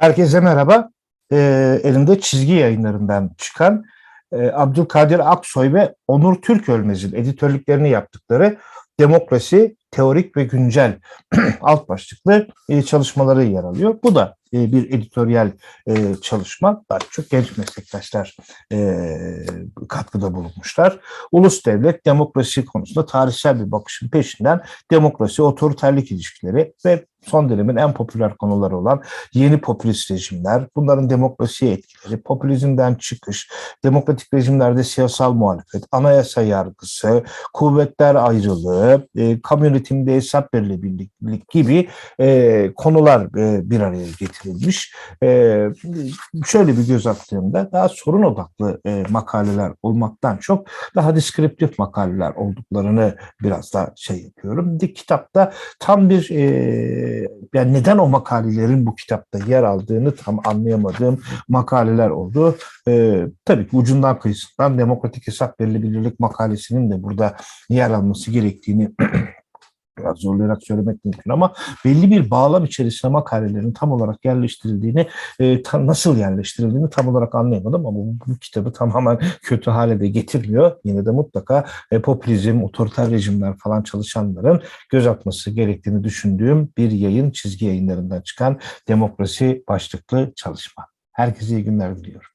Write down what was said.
Herkese merhaba. Ee, elimde çizgi yayınlarından çıkan e, Abdülkadir Aksoy ve Onur Türkölmez'in editörlüklerini yaptıkları Demokrasi, Teorik ve Güncel alt başlıklı e, çalışmaları yer alıyor. Bu da e, bir editoryal e, çalışma. Daha çok genç meslektaşlar e, katkıda bulunmuşlar. Ulus devlet demokrasi konusunda tarihsel bir bakışın peşinden demokrasi, otoriterlik ilişkileri ve son dönemin en popüler konuları olan yeni popülist rejimler, bunların demokrasiye etkileri, popülizmden çıkış, demokratik rejimlerde siyasal muhalefet, anayasa yargısı, kuvvetler ayrılığı, e, kamu yönetiminde hesap verilebilirlik gibi e, konular e, bir araya getirilmiş. E, şöyle bir göz attığımda daha sorun odaklı e, makaleler olmaktan çok daha deskriptif makaleler olduklarını biraz da şey yapıyorum. Kitapta tam bir e, yani neden o makalelerin bu kitapta yer aldığını tam anlayamadığım makaleler oldu. E, tabii ki ucundan kıyısından demokratik hesap verilebilirlik makalesinin de burada yer alması gerektiğini biraz zorlayarak söylemek mümkün ama belli bir bağlam içerisine makalelerin tam olarak yerleştirildiğini, e, tam nasıl yerleştirildiğini tam olarak anlayamadım ama bu, bu kitabı tamamen kötü hale de getirmiyor. Yine de mutlaka e, popülizm, otoriter rejimler falan çalışanların göz atması gerektiğini düşündüğüm bir yayın çizgi yayınlarından çıkan demokrasi başlıklı çalışma. Herkese iyi günler diliyorum.